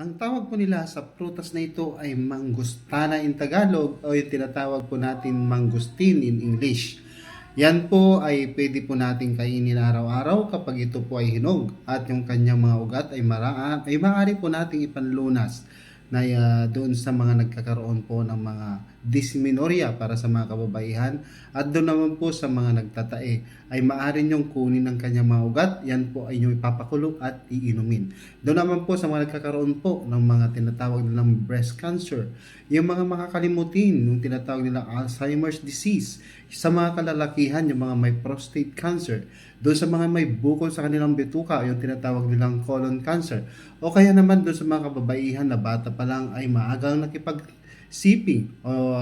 Ang tawag po nila sa prutas na ito ay mangustana in Tagalog o yung tinatawag po natin mangustin in English. Yan po ay pwede po natin kainin araw-araw kapag ito po ay hinog at yung kanyang mga ugat ay, mara ay maaari po nating ipanlunas na ah, doon sa mga nagkakaroon po ng mga dysmenorrhea para sa mga kababaihan at doon naman po sa mga nagtatae ay maaari niyong kunin ang kanyang mga ugat. Yan po ay inyong ipapakulo at iinumin. Doon naman po sa mga nagkakaroon po ng mga tinatawag nilang breast cancer yung mga makakalimutin yung tinatawag nilang Alzheimer's disease sa mga kalalakihan yung mga may prostate cancer doon sa mga may bukol sa kanilang bituka yung tinatawag nilang colon cancer. O kaya naman doon sa mga kababaihan na bata pa lang ay maagang nakipagsiping o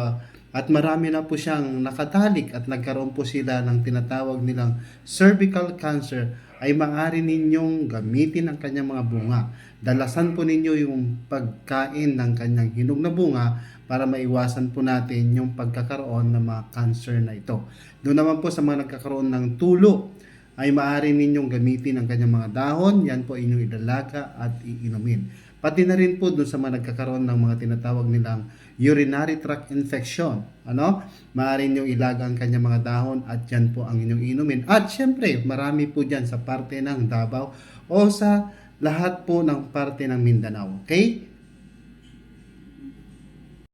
at marami na po siyang nakatalik at nagkaroon po sila ng tinatawag nilang cervical cancer ay maaari ninyong gamitin ang kanyang mga bunga. Dalasan po ninyo yung pagkain ng kanyang hinog na bunga para maiwasan po natin yung pagkakaroon ng mga cancer na ito. Doon naman po sa mga nagkakaroon ng tulo, ay maaari ninyong gamitin ang kanyang mga dahon, yan po inyong idalaga at iinumin. Pati na rin po doon sa mga nagkakaroon ng mga tinatawag nilang urinary tract infection. Ano? Maaari ninyong ilaga ang kanyang mga dahon at yan po ang inyong inumin. At syempre, marami po dyan sa parte ng Davao o sa lahat po ng parte ng Mindanao. Okay?